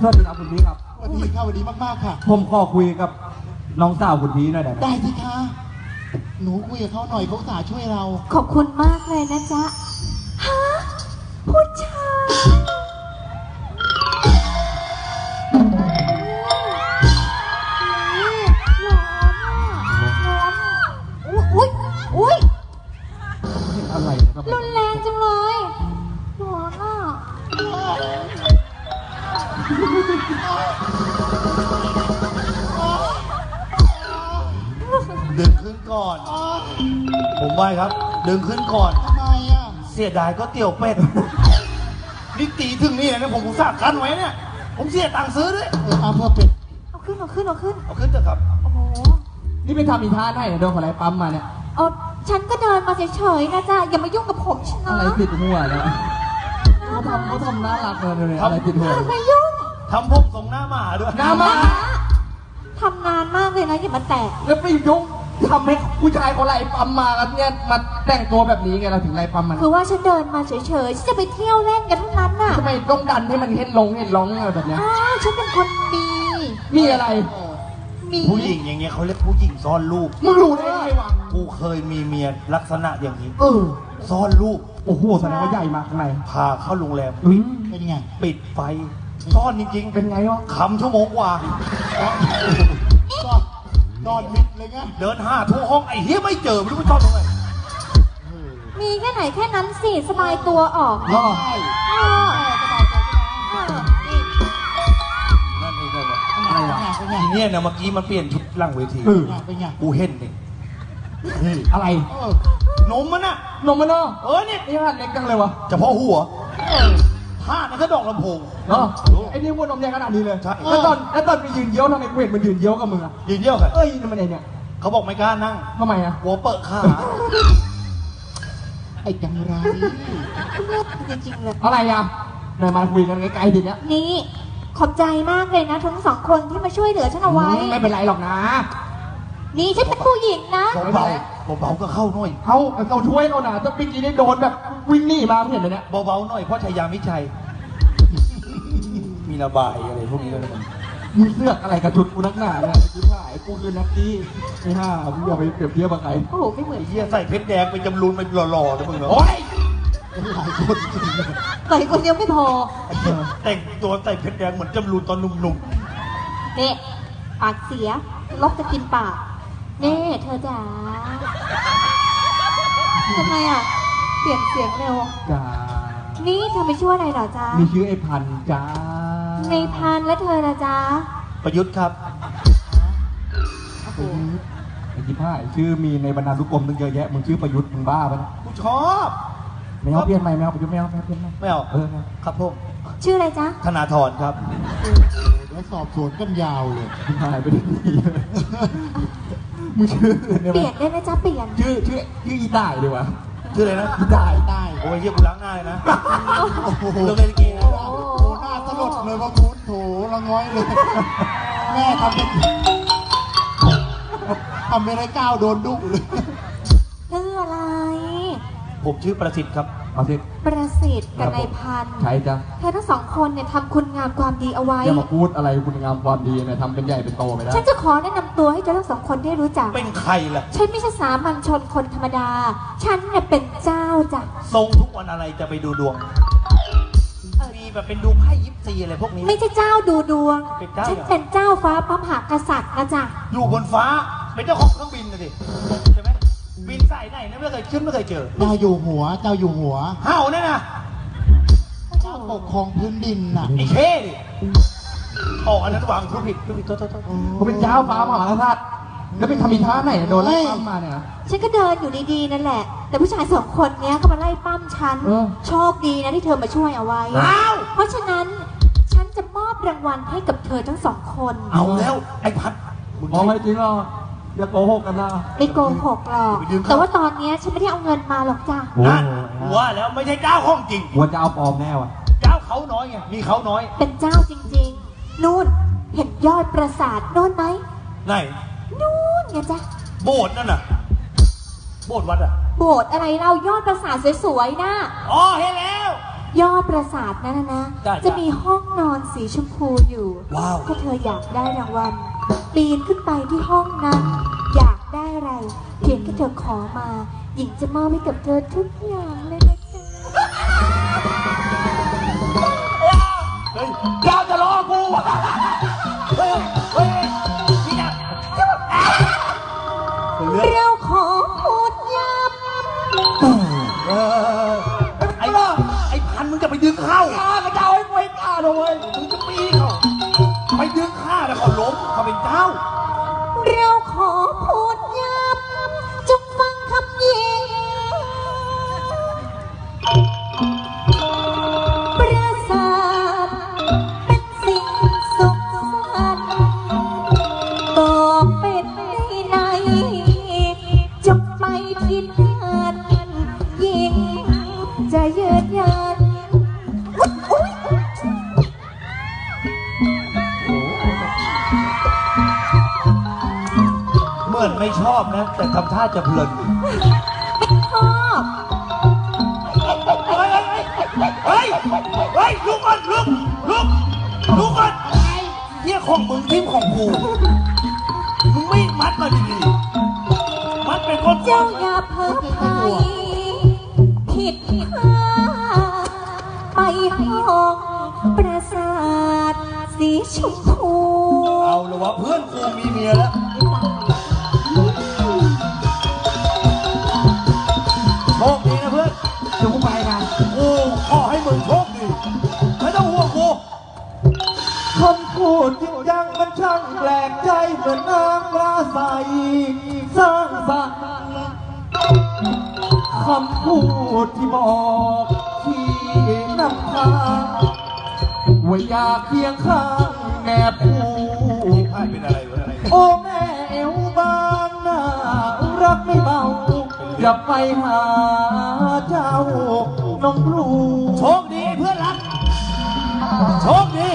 สวัสดีครับคุณพีครับสวัสดีค่ะสวัสดีมากๆค่ะ ผมขอคุยกับน้องสาวคุณพีหน่อยได้ไหมได้สิคะ หนูคุยกับเขาหน่อยเขาอุตสาห์ช่วยเรา ขอบคุณมากเลยนะจ๊ะ ฮะ ผู้ช ดึงขึ้นก่อน ผมว่าครับ ดึงขึ้นก่อน ทำไมอะ เสียดายก็เตี๋ยวเป็ดนี่ตีถึงนี่นะผมอุตส่าห์กันไว้เนี่ย ผมเสียตังค์ซื้อด้วยเออเอาเพื่อเป็ด เอาขึ้นเอาขึ้นเอาขึ้น เอาขึ้นเถอะครับ โอ้โห นี่ไปทำอีท่าไหนเนี่ยโดนคนไรปั๊มมาเนี่ย เอาฉันก็เดินมาเฉยๆนะจ๊ะ อย่ามายุ่งกับผมฉันนะอะไรติดหัวเนี่ยเขาทำเขาทำน่ารักเลยเนี่ยอะไรติดหัว อย่ามายุ่ง ทำผมทรงหน้าหมาด้วยหน้าหมาทำนานมากเลยนะอย่ามาแตะแล้วไปยุ่งทำให้ผู้ชายเขาไล่ปั๊มมาแล้วเนี่ยมาแต่งตัวแบบนี้ไงเราถึงไล่ปั๊มมันคือว่าฉันเดินมาเฉยๆฉันจะไปเที่ยวเล่นกันเท่านั้นน่ะทำไมต้องดันให้มันเห็นลงเห็นร้องอะไรแบบเนี้ยอ้าวฉันเป็นคนดีมีอะไรมีผู้หญิงอย่างเงี้ยเขาเรียกผู้หญิงซ่อนลูกมึงรู้ได้ไงวะกูเคยมีเมียลักษณะอย่างนี้เออซ่อนลูกโอ้โหแสดงว่าใหญ่มากข้างในพาเข้าโรงแรมอืมเป็นไงปิดไฟ ซ่อนจริงๆ เป็นไงวะคำชั่วโมงกว่า ก็นอนมิดเลยไงเดินห้าทั่วห้องไอ้เฮียไม่เจอไม่รู้ไปซ่อนตรงไหนมีแค่ไหนแค่นั้นสิสบายตัวออกอ๋อใช่เออเออนี่นั่นเองเลยอะไรวะเป็นไงทีเนี้ยนะเมื่อกี้มันเปลี่ยนชุดหลังเวทีเออเป็นไงกูเห็นนี่อะไรเออนมมันอะนมมันเนาะเออเนี่ยนี่มันเล็กจังเลยวะเฉพาะหัว ท่านั่นก็ดอกลำโพง เนาะไอ้นี่วัวนมใหญ่ขนาดนี้เลยใช่ แล้วตอนแล้วตอนไปยืนเยี่ยวทำไมกูเห็นมันยืนเยี่ยวกับมึงอะยืนเยี่ยวกันเอ้ยนี่มันไอ้เนี่ยเขาบอกไม่กล้านั่งทำไมอะหัวเปิดขาไอ้จังไรจริงๆเลยอะไรอะไหนมาคุยกันไกลๆทีเนี้ยนี่ขอบใจมากเลยนะทั้งสองคนที่มาช่วยเหลือฉันเอาไว้อืมไม่เป็นไรหรอกนะ นี่ฉันเป็นผู้หญิงนะ เบาๆเบาๆก็เข้าหน่อย เขาเราช่วยเขานะจะเมื่อกี้ได้โดนแบบวิ่งหนีมาเห็นไหมเนี่ย เบาๆหน่อยเพราะชายามิชัย มีระบายอะไรพวกนี้ด้วยนะมึงเลือกอะไรกับชุดกูนักหนาเนี่ยกูถ่ายกูคือนักตี้ไอ้ห่ามึงอย่าไปเปรียบเทียบกับใครโอ้โหไม่เหมือนไอ้เหี้ยใส่เพชรแดงเป็นจำรูนเป็นหล่อๆนะมึงเนาะโอ๊ยหลายคนจริงเลยใส่คนเดียวไม่พอ แต่งตัวใส่เพชรแดงเหมือนจำรูนตอนหนุ่มเนี่ยปากเสียลอกจะกินปากเน่เธอจ๋าทำไมอะ เปลี่ยนเสียงเร็วจ้านี่เธอไม่ช่วยอะไรเหรอจ๊ะ มีชื่อไอ้พันธุ์จ้า ในพันและเธอละจ๊ะๆประยุทธ์ครับไอ้ที่พ่ายชื่อมีในบรรดาลูกกลมตั้งเยอะแยะ มึงชื่อประยุทธ์มึงบ้าปะเนี่ยกูชอบไม่เอาเปลี่ยนใหม่ไม่เอาประยุทธ์ไม่เอาไม่เอาเปลี่ยนใหม่ไม่เอาเออครับผมชื่ออะไรจ๊ะ ธนาธรครับแล้วสอบสวนกันยาวเลยหายไปได้ดีเลยมึงชื่อเนี่ยเปลี่ยนได้ไหมจ๊ะเปลี่ยน ชื่อชื่อชื่ออีต่ายดีวะชื่ออะไรนะอีต่ายได้โอ้ยเหี้ยกูล้างหน้าเลยนะโอ้โหเรื่องเล่นลิเกน เลยว่าพูดโถละง้อยเลย แม่ทำเป็นทำไม่ได้ก้าวโดนดุเลยชื่ออะไร ผมชื่อประสิทธิ์ครับเอาสิ ประสิทธิ์กับนายพันใช่จ้ะเธอทั้งสองคนเนี่ยทำคุณงามความดีเอาไว้ อย่ามาพูดอะไรคุณงามความดีเนี่ยทำเป็นใหญ่เป็นโตไม่ได้ฉันจะขอแนะนำตัวให้เธอทั้งสองคนได้รู้จัก เป็นใครล่ะ ฉันไม่ใช่สามัญชนคนธรรมดา ฉันเนี่ยเป็นเจ้าจ้ะ ทรงทุกวันอะไรจะไปดูดวงมี แบบเป็นดูไพ่ยิปซีอะไรพวกนี้ ไม่ใช่เจ้าดูดวง เป็นเจ้าฉันเป็นเจ้าฟ้าพระมหากษัตริย์นะจ๊ะอยู่บนฟ้าเป็นเจ้าของเครื่องบินนะสิใช่ไหมบินสายไหนนะไม่เคยขึ้นไม่เคยเจอเจ้าอยู่หัว เจ้าอยู่หัวเห่าเนี่ยนะเจ้าปกครองพื้นดินน่ะไอ้เข้ดิอ๋ออันนั้นวางทุกผิดทุกผิดโทษโทษโทษเขาเป็นเจ้าฟ้ามหากษัตริย์ แล้วเป็นทำอีท่าไหนเนี่ยโดนไล่ปั้มมาเนี่ยนะ ฉันก็เดินอยู่ดีๆนั่นแหละ แต่ผู้ชายสองคนเนี้ยก็มาไล่ปั้มฉัน เออ โชคดีนะที่เธอมาช่วยเอาไว้ อ้าว เพราะฉะนั้นฉันจะมอบรางวัลให้กับเธอทั้งสองคน เอาแล้วไอ้พัดมึงมองไม่จริงหรออย่าโกหกกันนะ ไม่โกหกหรอกไปยืมเขาแต่ว่าตอนเนี้ยฉันไม่ได้เอาเงินมาหรอกจ้ะนั่นว่าแล้วไม่ใช่เจ้าห้องจริงวัวจะเอาปลอมแน่วะเจ้าเขาน้อยไงมีเขาน้อยเป็นเจ้าจริงๆ นู่นเห็นยอดปราสาทนู่นไหมไหนนู่น ไงจ๊ะ โบสถ์นั่นน่ะ โบสถ์วัดอะ โบสถ์อะไรเรายอดปราสาทสวยๆนะอ๋อเห็นแล้ว ยอดปราสาทนั้นนะนะจ้ะจะมีห้องนอนสีชมพูอยู่ ว้าว ถ้าเธออยากได้รางวัลปีนขึ้นไปที่ห้องนั้น อยากได้อะไร เพียงแค่เธอขอมา หญิงจะมอบให้กับเธอทุกอย่าง ดึงเข้าข้าก็จะเอาให้ไว้ข้าเลยเว้ยมึงจะปีเขาไปดึงข้าแล้วเขาล้มเขาเป็นเจ้า ไม่ชอบนะ แต่ทำท่าจะเพลินชอบเฮ้ยเฮ้ยเฮ้ยลุกก่อนลุกลุกลุกก่อนเฮียของมึงทิมของกูมึงไม่มัดมาดีๆมัดเป็นคนเจ้าอย่าเพ้อไปผิดทางไปห้องปราสาทสีชมพูเอาเลยว่าเพื่อนกูมีเมียแล้ว นนางราใสสร้างสรรค์คำพูดที่บอกที่นำพาว่าอยากเคียงข้างแนบคู่ไอ้เป็นอะไรเป็นอะไรโอ้แม่เอวบางน่ารักไม่เบาจะไปหาเจ้าน้องลูโชคดีเพื่อนรักโชคดี